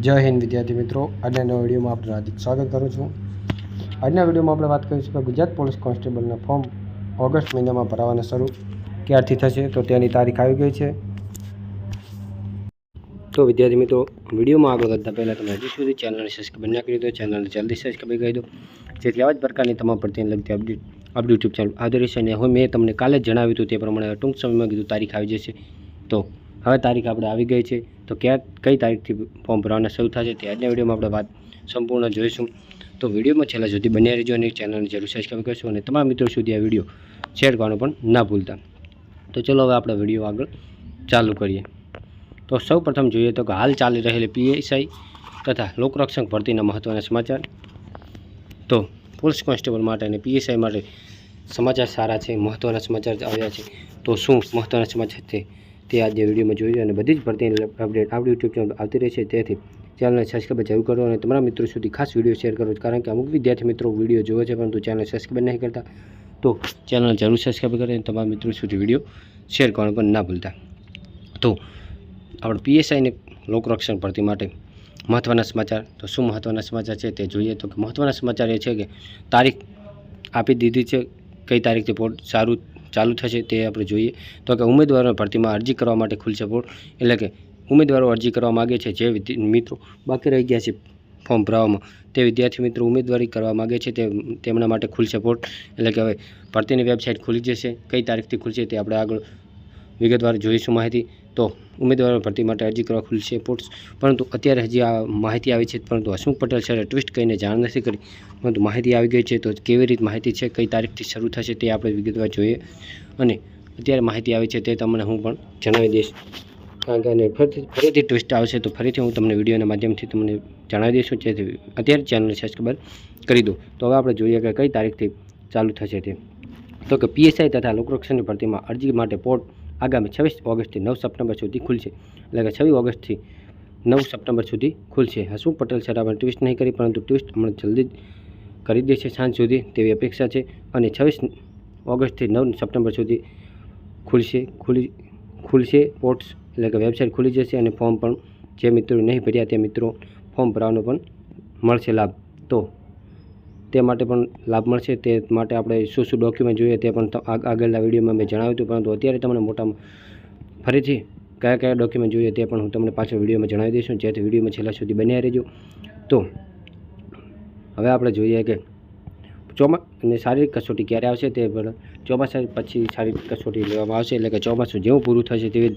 જય હિન્દ, વિદ્યાર્થી મિત્રો. આજના વિડીયોમાં આપનું હાર્દિક સ્વાગત કરું છું. આજના વિડીયોમાં આપણે વાત કરીશું કે ગુજરાત પોલીસ કોન્સ્ટેબલના ફોર્મ ઓગસ્ટ મહિનામાં ભરાવાના શરૂ ક્યારથી થશે તો તેની તારીખ આવી ગઈ છે. તો વિદ્યાર્થી મિત્રો, વિડીયોમાં આગળ વધતા પહેલાં તમે હજી સુધી ચેનલને સબસ્ક્રાઈબ ના કરી દો ચેનલને જલ્દી સબસ્ક્રાઈબ કરી દો. જેથી આવા જ પ્રકારની તમામ પ્રત્યેને લગતી અપડેટ અપડેટ યુટ્યુબ ચેનલ આવતી રહેશે અને હવે મેં તમને કાલે જ જણાવ્યું હતું તે પ્રમાણે ટૂંક સમયમાં કીધું તારીખ આવી જશે. તો હવે તારીખ આપણે આવી ગઈ છે. તો ક્યાં, કઈ તારીખથી ફોર્મ ભરવાના શરૂ થશે તે આજના વિડીયોમાં આપણે વાત સંપૂર્ણ જોઈશું. તો વિડીયોમાં છેલ્લા સુધી બન્યા રહેજો અને ચેનલને જરૂર સબસ્ક્રાઈબ કરશો અને તમામ મિત્રો સુધી આ વીડિયો શેર કરવાનું પણ ના ભૂલતા. તો ચલો હવે આપણે વીડિયો આગળ ચાલુ કરીએ. તો સૌ પ્રથમ જોઈએ તો કે હાલ ચાલી રહેલી પીએસઆઈ તથા લોકરક્ષક ભરતીના મહત્ત્વના સમાચાર. તો પોલીસ કોન્સ્ટેબલ માટે અને પીએસઆઈ માટે સમાચાર સારા છે મહત્ત્વના સમાચાર આવ્યા છે. તો શું મહત્ત્વના સમાચાર છે? તે આજે વિડીયોમાં જોયું અને બધી જ ભરતીની અપડેટ આપણી યુટ્યુબ ચેનલ આવતી રહેશે તેથી ચેનલને સબસ્ક્રાઈબ જરૂર કરો અને તમારા મિત્રો સુધી ખાસ વીડિયો શેર કરો. કારણ કે અમુક વિદ્યાર્થી મિત્રો વીડિયો જોવે છે, પરંતુ ચેનલ સબસ્ક્રાઈબ નહીં કરતા, તો ચેનલ જરૂર સબસ્ક્રાઈબ કરે અને તમારા મિત્રો સુધી વીડિયો શેર કરવાનું પણ ના ભૂલતા. તો આપણે પીએસઆઈને લોકરક્ષણ ભરતી માટે મહત્ત્વના સમાચાર, તો શું મહત્ત્વના સમાચાર છે તે જોઈએ. તો કે મહત્ત્વના સમાચાર એ છે કે તારીખ આપી દીધી છે. કઈ તારીખથી પોર્ટ સારું ચાલુ થશે તે આપણે જોઈએ. તો કે ઉમેદવારોને ભરતીમાં અરજી કરવા માટે ખુલશે પોર્ટ એટલે કે ઉમેદવારો અરજી કરવા માગે છે જે મિત્રો બાકી રહી ગયા છે ફોર્મ ભરવામાં તે વિદ્યાર્થી મિત્રો ઉમેદવારી કરવા માગે છે તે, તેમના માટે ખુલશે પોર્ટ એટલે કે હવે ભરતીની વેબસાઇટ ખુલી જશે. કઈ તારીખથી ખુલશે તે આપણે આગળ વિગતવાર જોઈશું માહિતી. તો ઉમેદવારો ભરતી માટે અરજી કરવા ખુલશે પોર્ટ્સ પરંતુ અત્યારે હજી આ માહિતી આવી છે, પરંતુ હસમુખ પટેલ સરે ટ્વિસ્ટ કરીને જાણ નથી કરી. પરંતુ માહિતી આવી ગઈ છે, તો કેવી રીત માહિતી છે, કઈ તારીખથી શરૂ થશે તે આપણે વિગતવાર જોઈએ. અને અત્યારે માહિતી આવી છે તે તમને હું પણ જણાવી દઈશ. કારણ કે ફરીથી ફરીથી ટ્વિસ્ટ આવશે તો ફરીથી હું તમને વિડીયોના માધ્યમથી તમને જણાવી દઈશું. જેથી અત્યારે ચેનલ સબસ્ક્રાઈબ કરી દો. તો હવે આપણે જોઈએ કે કઈ તારીખથી ચાલુ થશે તે. તો કે પીએસઆઈ તથા લોકરક્ષણની ભરતીમાં અરજી માટે પોર્ટ આગામી છવ્વીસ ઓગસ્ટથી નવ સપ્ટેમ્બર સુધી ખુલશે. એટલે કે છવ્વીસ ઓગસ્ટથી નવ સપ્ટેમ્બર સુધી ખુલશે. હસમુખ પટેલ સર આપણે ટ્વિસ્ટ નહીં કરી, પરંતુ ટ્વિસ્ટ હમણાં જલ્દી કરી દેશે સાંજ સુધી તેવી અપેક્ષા છે. અને છવ્વીસ ઓગસ્ટથી નવ સપ્ટેમ્બર સુધી ખુલશે, ખુલી, ખુલશે પોર્ટ્સ, એટલે કે વેબસાઇટ ખુલી જશે અને ફોર્મ પણ જે મિત્રો નહીં ભર્યા તે મિત્રો ફોર્મ ભરવાનો પણ મળશે લાભ. તો તે માટે પણ લાભ મળશે. તે માટે આપણે શું શું ડોક્યુમેન્ટ જોઈએ તે પણ આગળના વિડીયોમાં મેં જણાવ્યું હતું. પરંતુ અત્યારે તમને મોટામાં ફરીથી કયા કયા ડોક્યુમેન્ટ જોઈએ તે પણ હું તમને પાછળ વિડીયોમાં જણાવી દઈશું. જેથી વિડીયોમાં છેલ્લા સુધી બન્યા રહેજો. તો, હવે આપણે જોઈએ કે ચોમા, અને શારીરિક કસોટી ક્યારે આવશે તે ચોમાસા પછી શારીરિક કસોટી લેવામાં આવશે. એટલે કે ચોમાસું જેવું પૂરું થશે તેવી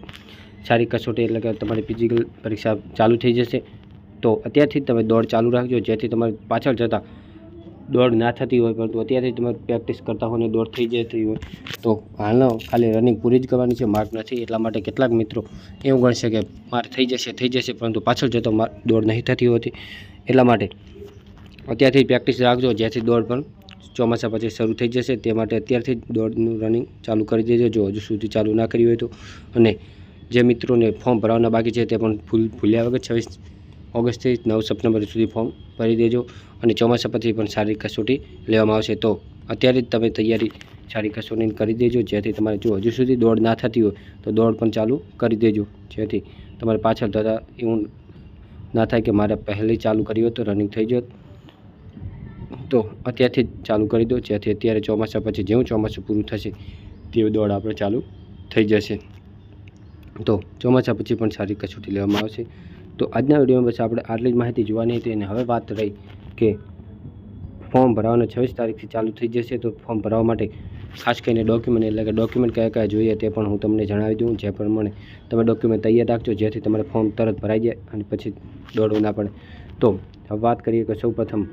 શારીરિક કસોટી એટલે કે તમારી ફિઝિકલ પરીક્ષા ચાલુ થઈ જશે. તો અત્યારથી તમે દોડ ચાલુ રાખજો. જેથી તમારે પાછળ જતાં દોડ ના થતી હોય, પરંતુ અત્યારથી તમે પ્રેક્ટિસ કરતા હોય ને દોડ થઈ જતી હોય, તો હાલનો ખાલી રનિંગ પૂરી જ કરવાની છે માર્ક નથી. એટલા માટે કેટલાક મિત્રો એવું ગણશે કે માર થઈ જશે થઈ જશે, પરંતુ પાછળ જતો દોડ નહીં થતી હોતી. એટલા માટે અત્યારથી પ્રેક્ટિસ રાખજો જેથી દોડ પણ ચોમાસા પછી શરૂ થઈ જશે, તે માટે અત્યારથી જ દોડનું રનિંગ ચાલુ કરી દેજો. જો હજુ સુધી ચાલુ ના કર્યું હોય તો. અને જે મિત્રોને ફોર્મ ભરવાના બાકી છે, તે પણ ભૂલ ભૂલ્યા વગર છવ્વીસ ઓગસ્ટથી નવ સપ્ટેમ્બર સુધી ફોર્મ ભરી દેજો અને ચોમાસા પછી પણ શારીરિક કસોટી લેવામાં આવશે. તો અત્યારે જ તમે તૈયારી સારી કસોટી કરી દેજો. જેથી તમારે જો હજુ સુધી દોડ ના થતી હોય તો દોડ પણ ચાલુ કરી દેજો. જેથી તમારે પાછળ થતાં એવું ના થાય કે મારે પહેલી ચાલુ કર્યું હોય તો રનિંગ થઈ જત. તો અત્યારથી જ ચાલુ કરી દો. જેથી અત્યારે ચોમાસા પછી જેવું ચોમાસું પૂરું થશે તેવી દોડ આપણે ચાલુ થઈ જશે. તો ચોમાસા પછી પણ સારી કસોટી લેવામાં આવશે. તો આજના વિડીયોમાં બસ આપણે આટલી જ માહિતી જોવાની હતી અને હવે વાત રહી કે ફોર્મ ભરવાનું છવ્વીસ તારીખથી ચાલુ થઈ જશે તો ફોર્મ ભરવા માટે ખાસ કરીને ડોક્યુમેન્ટ એટલે કે ડોક્યુમેન્ટ કયા કયા જોઈએ તે પણ હું તમને જણાવી દઉં. જે પ્રમાણે તમે ડોક્યુમેન્ટ તૈયાર રાખજો, જેથી તમારે ફોર્મ તરત ભરાઈ જાય અને પછી દોડવું ના પડે. તો હવે વાત કરીએ કે સૌપ્રથમ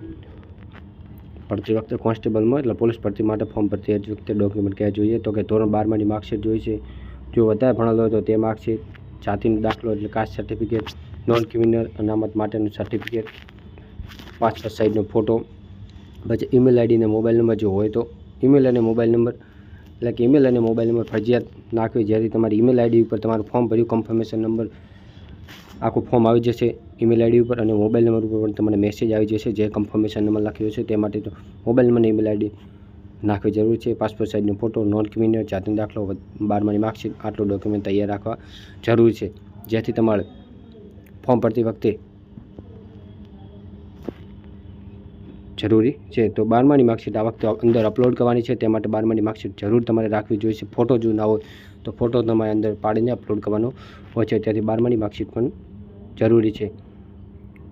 ભરતી વખતે કોન્સ્ટેબલમાં એટલે પોલીસ ભરતી માટે ફોર્મ ભરતી જ વખતે ડોક્યુમેન્ટ કયા જોઈએ? તો કે ધોરણ બારમાંની માર્કશીટ જોઈશે જો વધારે ભણેલો હોય તો તે માર્કશીટ જાતિનો દાખલો એટલે કાસ્ટ સર્ટિફિકેટ નોન ક્રિમિનલ અનામત માટેનું સર્ટિફિકેટ પાસપોર્ટ સાઇઝનો ફોટો પછી ઈમેલ આઈડી અને મોબાઈલ નંબર જો હોય તો ઈમેલ અને મોબાઈલ નંબર એટલે કે ઈમેલ અને મોબાઈલ નંબર ફરજિયાત નાખવી જેથી તમારી ઈમેલ આઈડી ઉપર તમારું ફોર્મ ભર્યું કન્ફર્મેશન નંબર આખું ફોર્મ આવી જશે ઈમેલ આઈડી ઉપર અને મોબાઈલ નંબર ઉપર પણ તમને મેસેજ આવી જશે જે કન્ફર્મેશન નંબર લખ્યો છે તે માટે તો મોબાઈલ નંબર અને ઈમેલ આઈડી નાખવી જરૂર છે. પાસપોર્ટ સાઇઝનો ફોટો નોન ક્રિમિનલ જાતિનો દાખલો, બારમાની માર્કશીટ આટલું ડોક્યુમેન્ટ તૈયાર રાખવા જરૂર છે. જેથી તમારે ફોર્મ ભરતી વખતે જરૂરી છે. તો બારમાની માર્કશીટ આ વખતે અંદર અપલોડ કરવાની છે. તે માટે બારમાની માર્કશીટ જરૂર તમારે રાખવી જોઈએ ફોટો જો ના હોય તો ફોટો તમારે અંદર પાડીને અપલોડ કરવાનો હોય છે. ત્યાંથી બારમાની માર્કશીટ પણ જરૂરી છે.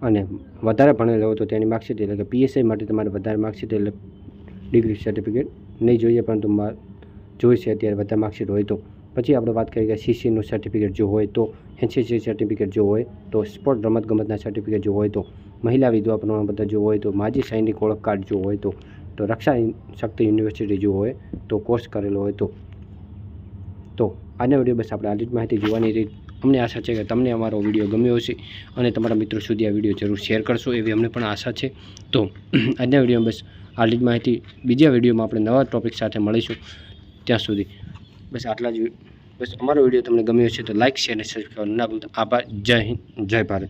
અને વધારે ભણેલો હોય તો તેની માર્કશીટ એટલે કે પીએસઆઈ માટે તમારે વધારે માર્કશીટ એટલે ડિગ્રી સર્ટિફિકેટ નહીં જોઈએ. પરંતુ જોઈશે અત્યારે વધારે માર્કશીટ હોય તો. પછી આપણે વાત કરીએ કે સીસીનું સર્ટિફિકેટ જો હોય તો એનસીસી સર્ટિફિકેટ જો હોય તો સ્પોર્ટ રમતગમતના સર્ટિફિકેટ જો હોય તો, મહિલા વિધવા પ્રમાણપત્ર જો હોય તો, માજી સૈનિક ઓળખ કાર્ડ જો હોય તો તો રક્ષા શક્તિ યુનિવર્સિટી જો હોય તો કોર્સ કરેલો હોય તો. તો આજના વીડિયો બસ આપણે આટલી જ માહિતી જોવાની રીત અમને આશા છે કે તમને અમારો વીડિયો ગમ્યો હશે અને તમારા મિત્રો સુધી આ વીડિયો જરૂર શેર કરશો એવી અમને પણ આશા છે. તો આજના વીડિયો બસ આટલી જ માહિતી બીજા વિડીયોમાં આપણે નવા ટોપિક સાથે મળીશું. ત્યાં સુધી બસ આટલા જ બસ અમારો વીડિયો તમને ગમ્યો છે તો લાઇક શેર અને સબસ્ક્રાઈબ ના ભૂલતા. આભાર. જય હિન્દ. જય ભારત.